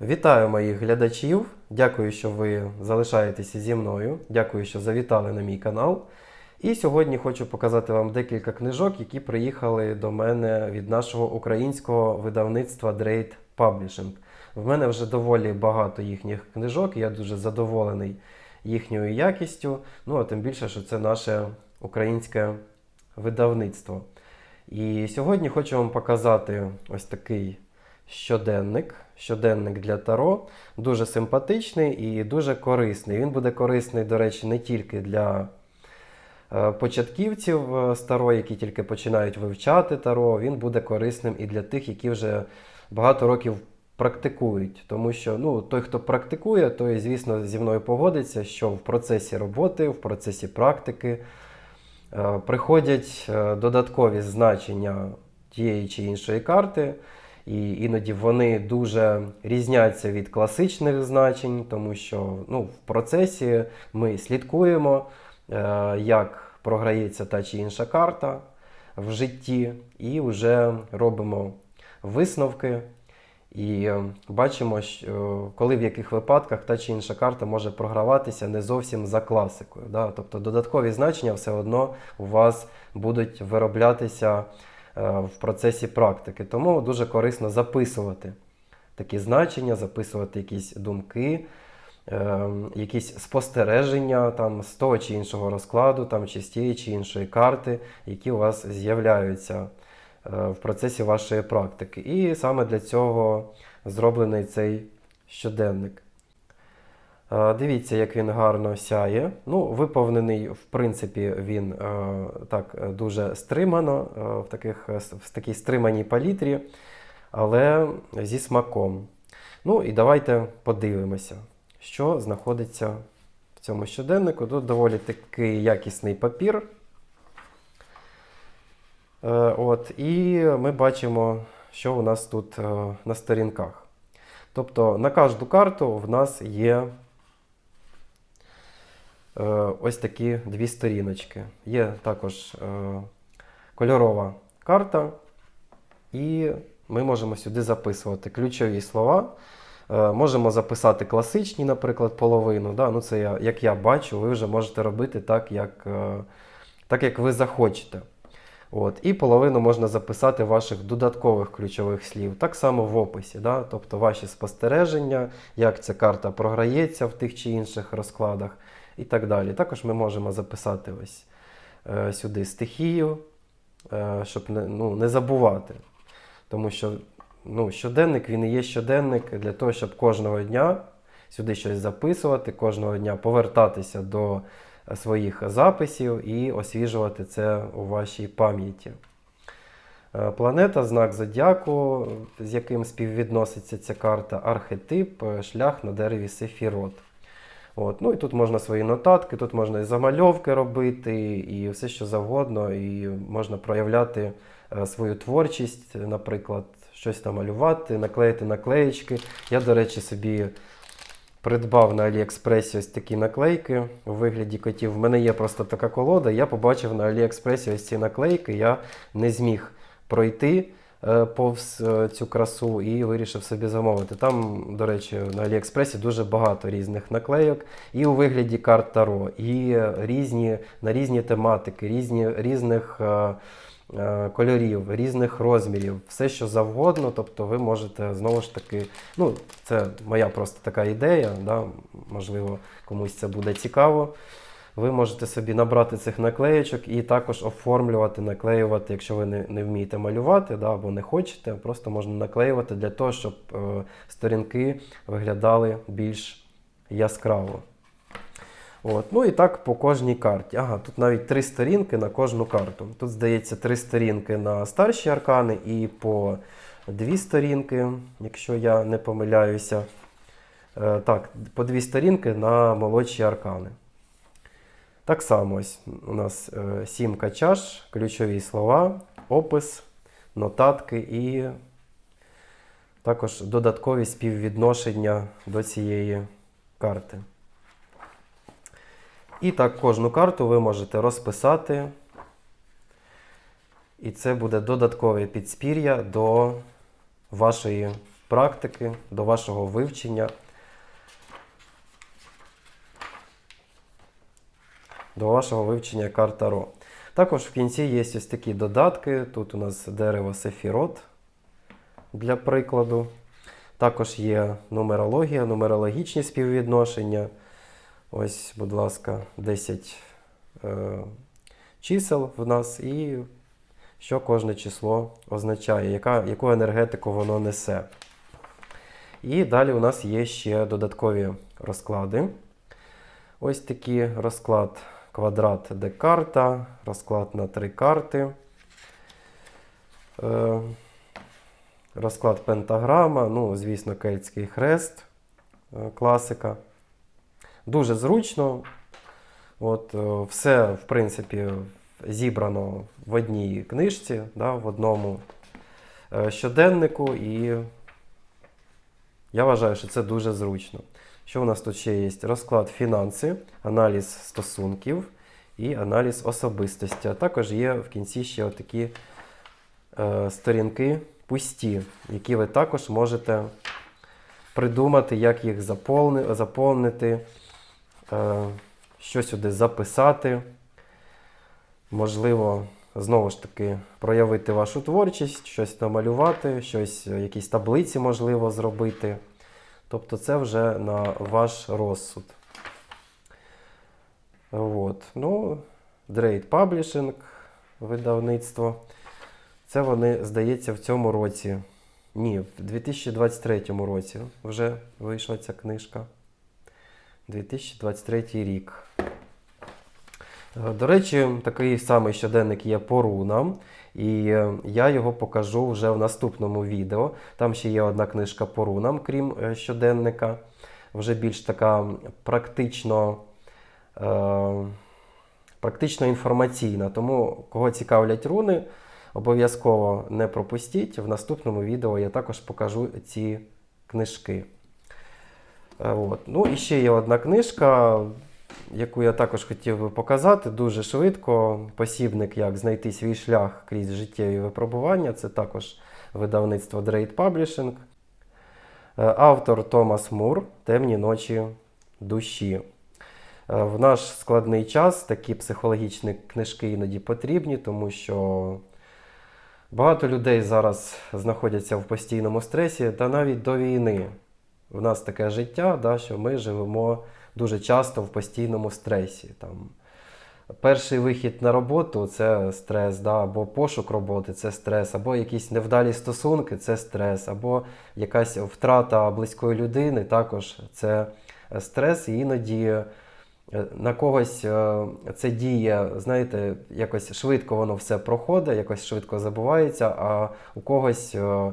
Вітаю моїх глядачів. Дякую, що ви залишаєтеся зі мною. Дякую, що завітали на мій канал. І сьогодні хочу показати вам декілька книжок, які приїхали до мене від нашого українського видавництва Drake Publishing. В мене вже доволі багато їхніх книжок, я дуже задоволений їхньою якістю. Ну а тим більше, що це наше українське видавництво. І сьогодні хочу вам показати ось такий щоденник. Щоденник для Таро. Дуже симпатичний і дуже корисний. Він буде корисний, до речі, не тільки для е, початківців е, з Таро, які тільки починають вивчати Таро. Він буде корисним і для тих, які вже багато років практикують. Тому що ну, той, хто практикує, той, звісно, зі мною погодиться, що в процесі роботи, в процесі практики е, приходять додаткові значення тієї чи іншої карти. І іноді вони дуже різняться від класичних значень, тому що ну, в процесі ми слідкуємо, е, як програється та чи інша карта в житті, і вже робимо висновки. І е, бачимо, е, коли в яких випадках та чи інша карта може програватися не зовсім за класикою. Да? Тобто додаткові значення все одно у вас будуть вироблятися в процесі практики. Тому дуже корисно записувати такі значення, записувати якісь думки, е, якісь спостереження там, з того чи іншого розкладу, там, чи з тієї чи іншої карти, які у вас з'являються е, в процесі вашої практики. І саме для цього зроблений цей щоденник. Е, Дивіться, як він гарно сяє. Ну, виповнений, в принципі, він е, так дуже стримано, е, в, таких, в такій стриманій палітрі, але зі смаком. Ну і давайте подивимося, що знаходиться в цьому щоденнику. Тут доволі такий якісний папір. От, і ми бачимо, що у нас тут на сторінках. Тобто на кожну карту в нас є ось такі дві сторіночки. Є також е, кольорова карта, і ми можемо сюди записувати ключові слова. Е, Можемо записати класичні, наприклад, половину. Да? Ну, це я, як я бачу, ви вже можете робити так, як, е, так, як ви захочете. От. І половину можна записати ваших додаткових ключових слів. Так само в описі. Да? Тобто ваші спостереження, як ця карта програється в тих чи інших розкладах і так далі. Також ми можемо записати ось е, сюди стихію, е, щоб не, ну, не забувати. Тому що ну, щоденник він і є щоденник для того, щоб кожного дня сюди щось записувати, кожного дня повертатися до своїх записів і освіжувати це у вашій пам'яті. Е, Планета, знак зодіаку, з яким співвідноситься ця карта, архетип, шлях на дереві Сефірот. От. Ну і тут можна свої нотатки, тут можна і замальовки робити, і все що завгодно, і можна проявляти е, свою творчість, наприклад, щось там малювати, наклеїти наклеєчки. Я, до речі, собі придбав на Аліекспресі ось такі наклейки у вигляді котів. В мене є просто така колода. Я побачив на Аліекспресі ось ці наклейки. Я не зміг пройти повз е, цю красу і вирішив собі замовити. Там, до речі, на Аліекспресі дуже багато різних наклейок, і у вигляді карт Таро, і різні на різні тематики, різні, різних. е, е, Кольорів, різних розмірів, все що завгодно. Тобто ви можете знову ж таки, ну це моя просто така ідея, да, можливо, комусь це буде цікаво. Ви можете собі набрати цих наклеєчок і також оформлювати, наклеювати, якщо ви не, не вмієте малювати да, або не хочете, просто можна наклеювати для того, щоб е, сторінки виглядали більш яскраво. От. Ну і так по кожній карті. Ага, тут навіть три сторінки на кожну карту. Тут, здається, три сторінки на старші аркани і по дві сторінки, якщо я не помиляюся. Е, так, по дві сторінки на молодші аркани. Так само ось у нас е, сімка чаш, ключові слова, опис, нотатки і також додаткові співвідношення до цієї карти. І так кожну карту ви можете розписати. І це буде додаткове підспір'я до вашої практики, до вашого вивчення. До вашого вивчення карт Таро. Також в кінці є ось такі додатки. Тут у нас дерево Сефірот для прикладу. Також є нумерологія, нумерологічні співвідношення. Ось, будь ласка, 10 е, чисел в нас і що кожне число означає, яка, яку енергетику воно несе. І далі у нас є ще додаткові розклади. Ось такий розклад квадрат Декарта, розклад на три карти. Е, розклад пентаграма, ну, звісно, кельтський хрест, е, класика. Дуже зручно. От, е, все, в принципі, зібрано в одній книжці, да, в одному щоденнику, і я вважаю, що це дуже зручно. Що у нас тут ще є? Розклад фінанси, аналіз стосунків і аналіз особистості. А також є в кінці ще отакі е, сторінки пусті, які ви також можете придумати, як їх заповни, заповнити, е, що сюди записати. Можливо, знову ж таки, проявити вашу творчість, щось намалювати, щось, якісь таблиці можливо зробити. Тобто це вже на ваш розсуд. От. Ну, Drade Publishing, видавництво. Це вони, здається, в цьому році. Ні, в 2023 році вже вийшла ця книжка. 2023 рік. Е, До речі, такий самий щоденник є по рунам, і е, я його покажу вже в наступному відео. Там ще є одна книжка по рунам, крім е, щоденника. Вже більш така практично, е, практично інформаційна. Тому, кого цікавлять руни, обов'язково не пропустіть. В наступному відео я також покажу ці книжки. Е, От. Ну і ще є одна книжка, яку я також хотів би показати дуже швидко. Посібник, як знайти свій шлях крізь життєві випробування. Це також видавництво Drade Publishing. Е, Автор Томас Мур Темні ночі душі. Е, В наш складний час такі психологічні книжки іноді потрібні, тому що багато людей зараз знаходяться в постійному стресі, та навіть до війни. В нас таке життя, да, що ми живемо дуже часто в постійному стресі. Там, перший вихід на роботу це стрес, да, або пошук роботи це стрес, або якісь невдалі стосунки це стрес, або якась втрата близької людини також це стрес. І іноді е, на когось е, це діє, знаєте, якось швидко воно все проходить, якось швидко забувається, а у когось. Е,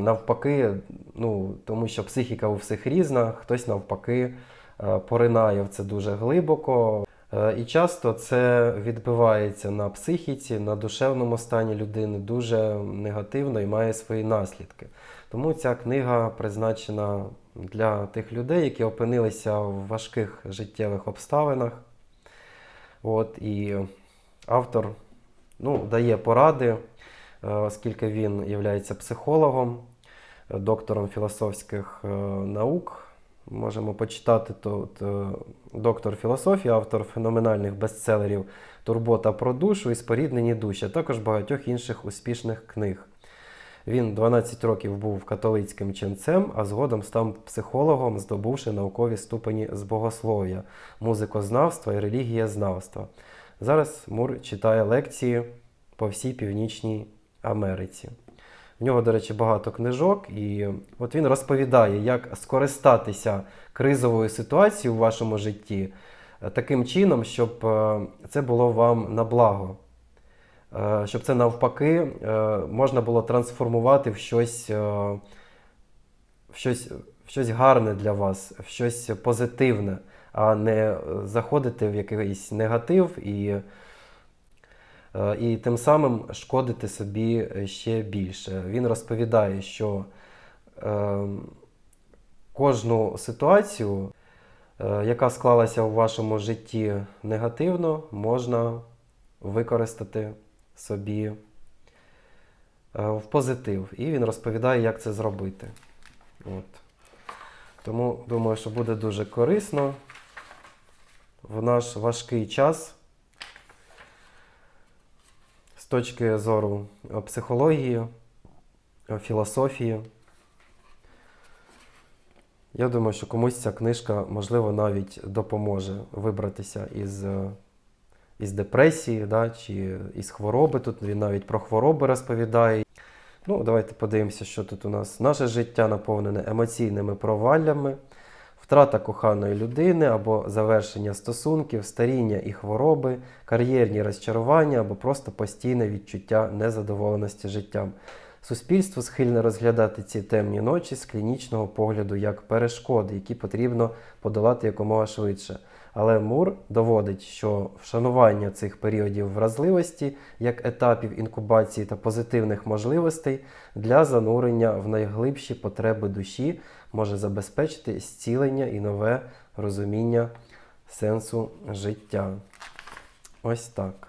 Навпаки, ну, тому що психіка у всіх різна, хтось навпаки е, поринає в це дуже глибоко. Е, І часто це відбивається на психіці, на душевному стані людини дуже негативно і має свої наслідки. Тому ця книга призначена для тих людей, які опинилися в важких життєвих обставинах. От, і автор ну, дає поради е, оскільки він є психологом, доктором філософських наук. Можемо почитати тут е, доктор філософії, автор феноменальних бестселерів Турбота про душу і споріднені душі, а також багатьох інших успішних книг. Він 12 років був католицьким ченцем, а згодом став психологом, здобувши наукові ступені з богослов'я, музикознавства і релігієзнавства. Зараз Мур читає лекції по всій Північній Америці. В нього, до речі, багато книжок, і от він розповідає, як скористатися кризовою ситуацією у вашому житті е, таким чином, щоб е, це було вам на благо. Е, Щоб це навпаки можна було трансформувати в щось, в щось, в щось гарне для вас, в щось позитивне, а не заходити в якийсь негатив і і тим самим шкодити собі ще більше. Він розповідає, що е, кожну ситуацію, е, яка склалася у вашому житті негативно, можна використати собі е, в позитив. І він розповідає, як це зробити. От. Тому думаю, що буде дуже корисно в наш важкий час з точки зору е, психології, е, філософії. Я думаю, що комусь ця книжка, можливо, навіть допоможе вибратися із, е, із депресії да, чи із хвороби. Тут він навіть про хвороби розповідає. Ну, давайте подивимося, що тут у нас. Наше життя наповнене емоційними проваллями, втрата коханої людини або завершення стосунків, старіння і хвороби, кар'єрні розчарування або просто постійне відчуття незадоволеності життям. Суспільство схильне розглядати ці темні ночі з клінічного погляду як перешкоди, які потрібно подолати якомога швидше. Але Мур доводить, що вшанування цих періодів вразливості як етапів інкубації та позитивних можливостей для занурення в найглибші потреби душі може забезпечити зцілення і нове розуміння сенсу життя. Ось так.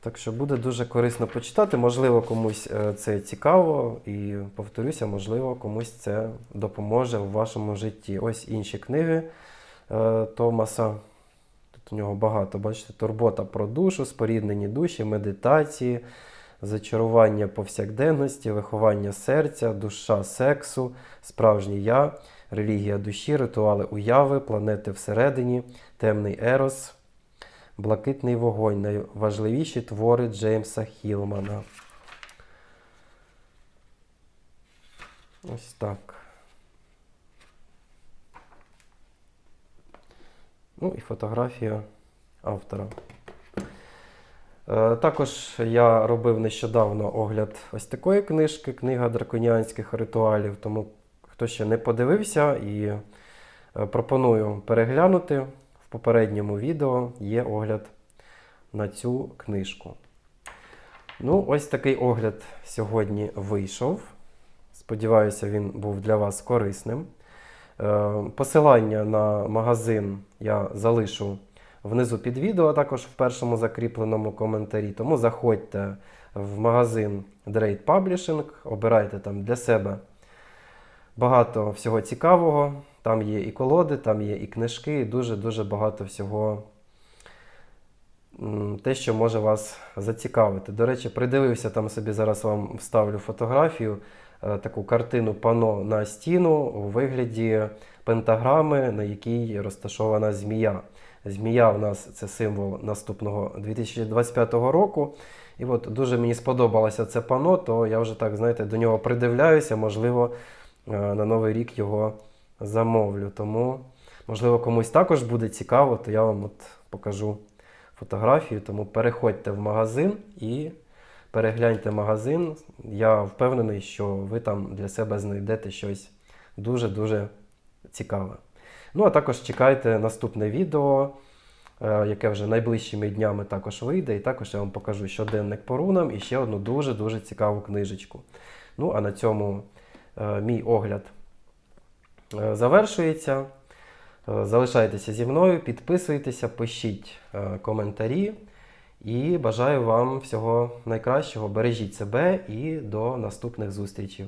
Так що буде дуже корисно почитати. Можливо, комусь е, це цікаво, і повторюся, можливо, комусь це допоможе в вашому житті. Ось інші книги е, Томаса. Тут у нього багато, бачите, турбота про душу, споріднені душі, медитації, зачарування повсякденності, виховання серця, душа сексу, справжнє я, релігія душі, ритуали уяви, планети всередині, темний ерос. Блакитний вогонь найважливіші твори Джеймса Хілмана. Ось так. Ну і фотографія автора. Е, Також я робив нещодавно огляд ось такої книжки, книга драконіанських ритуалів. Тому хто ще не подивився і е, пропоную переглянути. В попередньому відео є огляд на цю книжку. Ну, ось такий огляд сьогодні вийшов. Сподіваюся, він був для вас корисним. Е, Посилання на магазин я залишу внизу під відео, а також в першому закріпленому коментарі. Тому заходьте в магазин Drade Publishing, обирайте там для себе багато всього цікавого. Там є і колоди, там є і книжки, і дуже-дуже багато всього. Те, що може вас зацікавити. До речі, придивився там собі зараз вам вставлю фотографію, е, таку картину пано на стіну у вигляді пентаграми, на якій розташована змія. Змія в нас це символ наступного 2025 року. І от дуже мені сподобалося це пано, то я вже так, знаєте, до нього придивляюся, можливо, е, на Новий рік його замовлю. Тому, можливо, комусь також буде цікаво, то я вам от покажу фотографію. Тому переходьте в магазин і перегляньте магазин. Я впевнений, що ви там для себе знайдете щось дуже-дуже цікаве. Ну, а також чекайте наступне відео, е, яке вже найближчими днями також вийде. І також я вам покажу щоденник по рунам і ще одну дуже-дуже цікаву книжечку. Ну, а на цьому е, мій огляд е, завершується. Залишайтеся зі мною, підписуйтеся, пишіть коментарі. І бажаю вам всього найкращого. Бережіть себе і до наступних зустрічей.